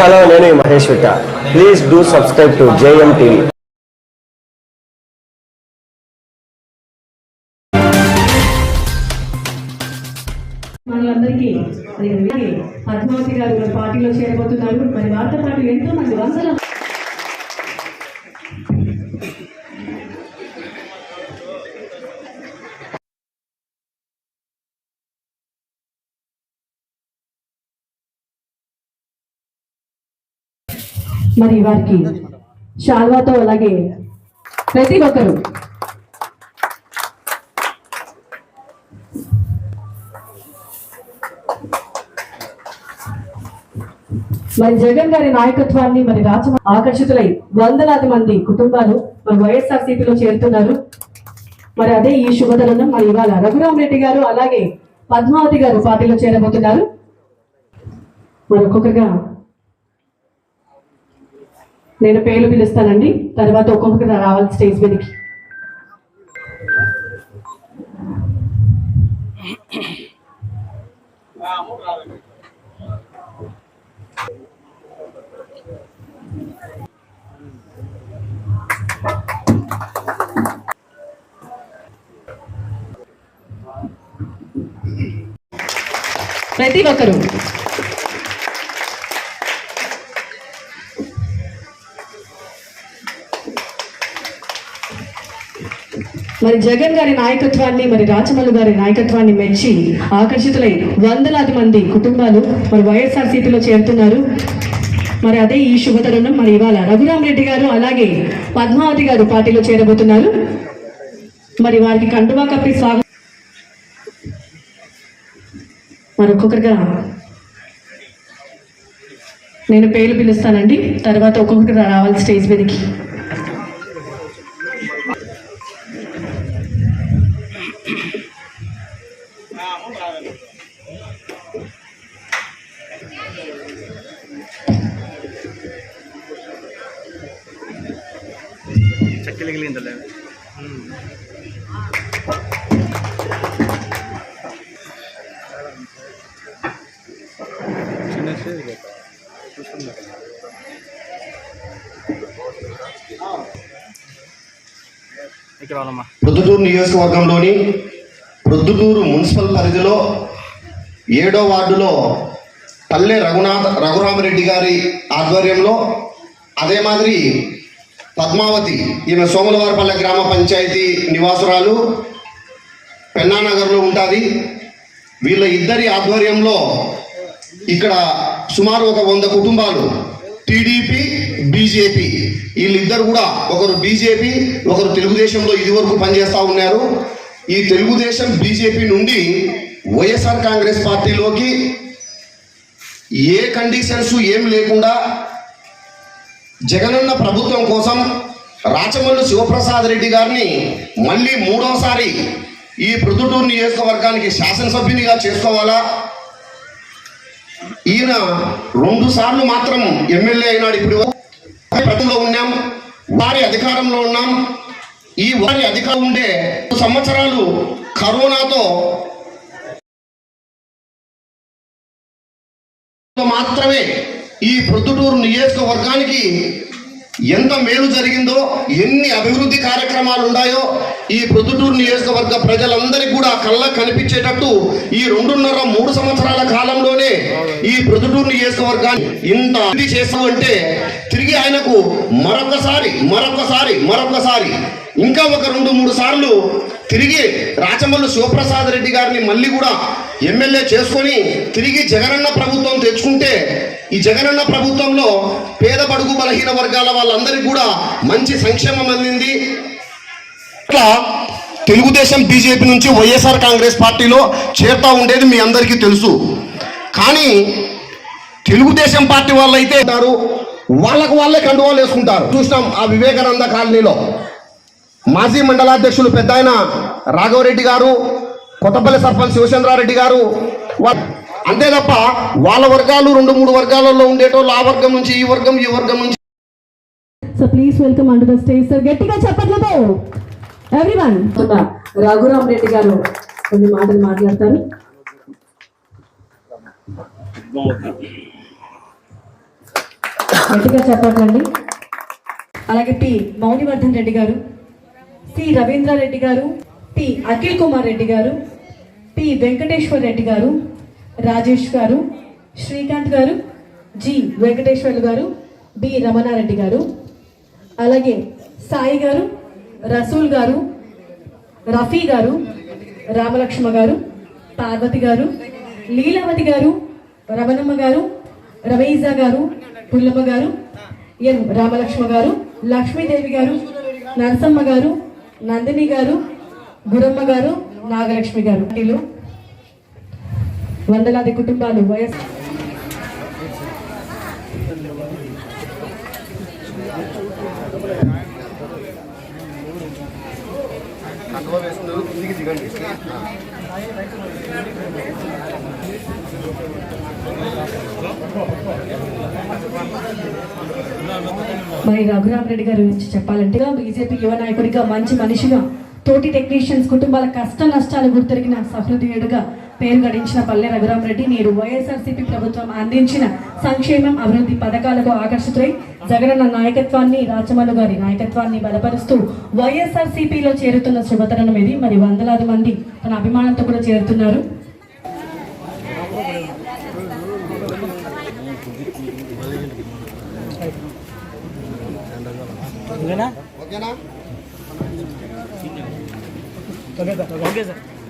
Hello నేను Mahesh Vitta. Please do subscribe to JM TV మనందరికీ పద్మావతి గారు పార్టీలో చేరబోతున్నారు. మరి వారితో పార్టీలు ఎంతో మంది వందల మరి వారికి షాల్వాతో అలాగే ప్రతి ఒక్కరు. మరి జగన్ గారి నాయకత్వాన్ని మరి రాజ ఆకర్షితులై వందలాది మంది కుటుంబాలు మరి వైఎస్ఆర్సీపీలో చేరుతున్నారు. మరి అదే ఈ శుభతరుణం. మరి ఇవాళ రఘురామ్ రెడ్డి గారు అలాగే పద్మావతి గారు పార్టీలో చేరబోతున్నారు. మరి ఒక్కొక్కగా నేను పేర్లు పిలుస్తానండి. తర్వాత ఒక్కొక్కరు రావాలి స్టేజ్ మీదకి. ప్రతి ఒక్కరు మరి జగన్ గారి నాయకత్వాన్ని మరి రాచమల్లు గారి నాయకత్వాన్ని మెచ్చి ఆకర్షితులై వందలాది మంది కుటుంబాలు మరి వైఎస్ఆర్ చేరుతున్నారు. మరి అదే ఈ శుభతరుణం. మరి ఇవాళ రఘురామ్ రెడ్డి గారు అలాగే పద్మావతి గారు పార్టీలో చేరబోతున్నారు. మరి వారికి కండువా కప్పి స్వాగతం. మరి ఒక్కొక్కరిగా నేను పేర్లు పిలుస్తానండి. తర్వాత ఒక్కొక్కరిగా రావాలి స్టేజ్ మీదకి. ప్రొద్దుటూరు నియోజకవర్గంలోని ప్రొద్దుటూరు మున్సిపల్ పరిధిలో ఏడో వార్డులో పల్లె రఘునాథ రఘురామరెడ్డి గారి ఆధ్వర్యంలో అదే మాదిరి పద్మావతి ఈమె సోమలవారపల్లె గ్రామ పంచాయతీ నివాసురాలు. పెన్నానగర్లో ఉంటుంది. వీళ్ళ ఇద్దరి ఆధ్వర్యంలో ఇక్కడ సుమారు ఒక వంద కుటుంబాలు. TDP BJP. వీళ్ళిద్దరు కూడా ఒకరు బీజేపీ ఒకరు తెలుగుదేశంలో ఇదివరకు పనిచేస్తూ ఉన్నారు. ఈ తెలుగుదేశం బీజేపీ నుండి వైఎస్ఆర్ కాంగ్రెస్ పార్టీలోకి ఏ కండిషన్స్ ఏం లేకుండా జగనన్న ప్రభుత్వం కోసం రాచమల్లు శివప్రసాద్ రెడ్డి గారిని మళ్ళీ మూడోసారి ఈ ప్రొద్దుటూరు నియోజకవర్గానికి శాసనసభ్యునిగా చేసుకోవాలా? ఈయన రెండు సార్లు మాత్రం ఎమ్మెల్యే అయినాడు ఇప్పుడు. ప్రతిలో ఉన్నాం వారి అధికారంలో ఉన్నాం. ఈ వారి అధికారం ఉండే సంవత్సరాలు కరోనాతో మాత్రమే ఈ ప్రొద్దుటూరు నియోజకవర్గానికి ఎంత మేలు జరిగిందో ఎన్ని అభివృద్ధి కార్యక్రమాలు ఉన్నాయో ఈ ప్రొద్దుటూరు నియోజకవర్గ ప్రజలందరికీ కూడా కళ్ళ కనిపించేటట్టు ఈ రెండున్నర మూడు సంవత్సరాల కాలంలోనే ఈ ప్రొద్దుటూరు నియోజకవర్గాన్ని ఇంత అభివృద్ధి చేస్తామంటే తిరిగి ఆయనకు మరొకసారి మరొకసారి మరొకసారి ఇంకా ఒక రెండు మూడు సార్లు తిరిగి రాచమల్లు శివప్రసాద్ రెడ్డి గారిని మళ్ళీ కూడా ఎమ్మెల్యే చేసుకొని తిరిగి జగనన్న ప్రభుత్వం తెచ్చుకుంటే ఈ జగనన్న ప్రభుత్వంలో పేద బడుగు బలహీన వర్గాల వాళ్ళందరికీ కూడా మంచి సంక్షేమం అందింది. ఇట్లా తెలుగుదేశం బీజేపీ నుంచి వైఎస్ఆర్ కాంగ్రెస్ పార్టీలో చేరుతా ఉండేది మీ అందరికీ తెలుసు. కానీ తెలుగుదేశం పార్టీ వాళ్ళు అయితే ఉంటారు వాళ్ళకు వాళ్ళే కండువాలు వేసుకుంటారు. చూసినాం ఆ వివేకానంద కాలనీలో. మాజీ మండలాధ్యక్షులు పెద్ద ఆయన రాఘవరెడ్డి గారు కొత్తపల్లి సర్పంచ్ శివచంద్రారెడ్డి గారు వా- అంతే తప్ప వాళ్ళ వర్గాలు రెండు మూడు వర్గాలలో ఉండేటోళ్ళు ఆ వర్గం నుంచి ఈ వర్గం ఈ వర్గం నుంచి. So please welcome onto the stage sir గట్టిగా చెప్పట్లేదు. ఎవ్రీవన్ రఘురామ్ రెడ్డి గారు కొన్ని మాటలు మాట్లాడతారు. గట్టిగా చెప్పకండి. అలాగే పి. మౌనివర్ధన్ రెడ్డి గారు సి. రవీంద్రారెడ్డి గారు పి. అఖిల్ కుమార్ రెడ్డి గారు పి. వెంకటేశ్వర్ రెడ్డి గారు రాజేష్ గారు శ్రీకాంత్ గారు జి వెంకటేశ్వర్లు గారు బి రమణారెడ్డి గారు అలాగే సాయి గారు రసూల్ గారు రఫీ గారు రామలక్ష్మ గారు పార్వతి గారు లీలావతి గారు రమణమ్మ గారు రమేజా గారు పుల్లమ్మ గారు ఎన్ రామలక్ష్మ గారు లక్ష్మీదేవి గారు నరసమ్మ గారు నందిని గారు గురమ్మ గారు నాగలక్ష్మి గారు. వీళ్ళు వందలాది కుటుంబాలు వయస్ మరి రఘురామ్ రెడ్డి గారి గురించి చెప్పాలంటే బీజేపీ యువ నాయకుడిగా మంచి మనిషిగా తోటి టెక్నీషియన్స్ కుటుంబాల కష్ట నష్టాలు గుర్తెరిగిన సహృదయుడుగా పేరు గడించిన పల్లె రఘురామరెడ్డి నేడు వైఎస్ఆర్సీపీ ప్రభుత్వం అందించిన సంక్షేమం అభివృద్ధి పథకాలకు ఆకర్షితులై జగనన్న నాయకత్వాన్ని రాచమల్లు గారి నాయకత్వాన్ని బలపరుస్తూ వైఎస్ఆర్సీపీలో చేరుతున్న శుభతరణం ఇది. మరి వందలాది మంది తన అభిమానంతో కూడా చేరుతున్నారు.